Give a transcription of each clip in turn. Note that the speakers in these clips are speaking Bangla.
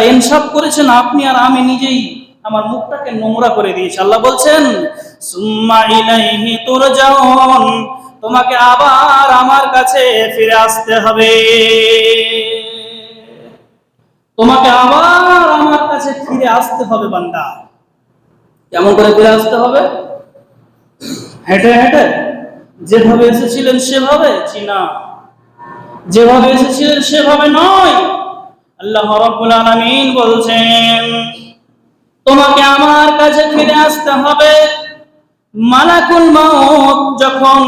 ইনসাফ করেছেন, আপনি আর আমি নিজেই আমার মুখটাকে নোংরা করে দিয়েছি। আল্লাহ বলছেন তোমাকে আবার আমার কাছে ফিরে আসতে হবে। তোমাকে আবার আমার কাছে ফিরে আসতে হবে, বান্দা। কেমন করে ফিরে আসতে হবে? হেঁটে হেঁটে। যেভাবে এসেছিলেন সেভাবে, জি না। যেভাবে এসেছিলেন সেভাবে নয়। আল্লাহ রাব্বুল আলামিন বলছেন, তোমাকে আমার কাছে ফিরে আসতে হবে। মালাকুল মাউত যখন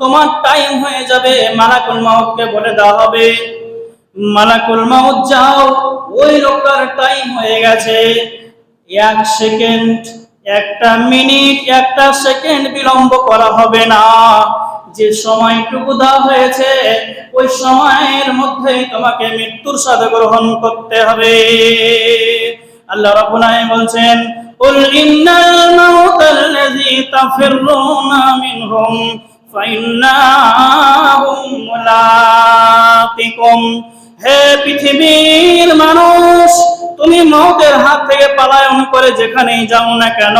তোমার টাইম হয়ে যাবে, মালাকুল মাউতকে বলে দেওয়া হবে, মালাকুল মাউত যাও, ওই লোকটার টাইম হয়ে গেছে। এক সেকেন্ড, একটা মিনিট, একটা সেকেন্ড বিলম্ব করা হবে না। যে সময়টুকু দেওয়া হয়েছে ওই সময়ের মধ্যেই তোমাকে মৃত্যুর সাথে গ্রহণ করতে হবে আল্লাহ রাব্বুল আলামিন বলছেন قل إن الموت الذي تفرون منهم فإنهم ملاقكم হে পৃথিবীর মানুষ তুমি মৌতের হাত থেকে পালায়ন করে যেখানেই যাও না কেন,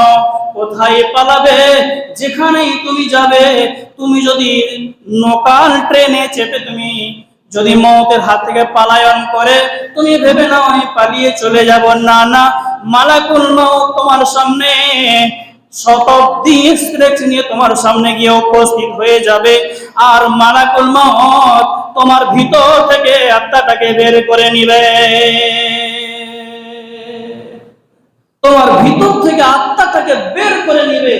কোথায় পালাবে? যেখানেই তুমি যাবে, তুমি যদি লোকাল ট্রেনে চেপে তুমি যদি মৌতের হাত থেকে পালায়ন করে, তুমি ভেবে নাও আমি পালিয়ে চলে যাব। না না, মালাকুল মৌত তোমার সামনে, শতাব্দী স্ক্রেচ নিয়ে তোমার সামনে গিয়ে উপস্থিত হয়ে যাবে। আর মালাকুল মত তোমার ভিতর থেকে আত্মাটাকে বের করে নিবে। তোমার ভিতর থেকে আত্মাটাকে বের করে নিবে।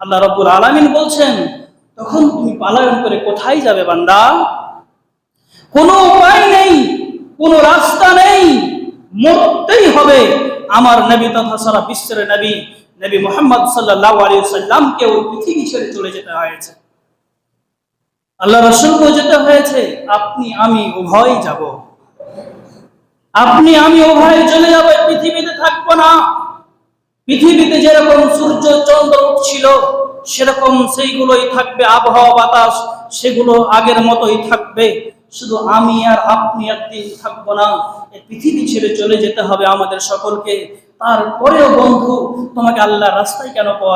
আল্লাহ রব্বুল আলামিন বলছেন, তখন তুমি পালায়ন করে কোথায় যাবে বান্দা? কোনো উপায় নেই, কোনো রাস্তা নেই, মরতেই হবে। আমার নবী তথা সারা বিশ্বের নবী নবী মোহাম্মদ সাল্লাল্লাহু আলাইহি সাল্লামকে ওই পৃথিবী ছেড়ে চলে যেতে হয়েছে। আল্লাহ রসুলকেও যেতে হয়েছে, আপনি, আমি উভয় যাব। আপনি, আমি উভয় চলে যাব। থাকব না। পৃথিবীতে যেরকম সূর্য, চন্দ্র উঠছিল সেরকম সেইগুলোই থাকবে আবহাওয়া, বাতাস, সেগুলো আগের মতোই থাকবে। শুধু আমি আর আপনি একদিন থাকব না। পৃথিবী ছেড়ে চলে যেতে হবে আমাদের সকলকে। তারপরেও বন্ধু, তোমাকে আল্লাহ রাস্তায় কেন পাওয়া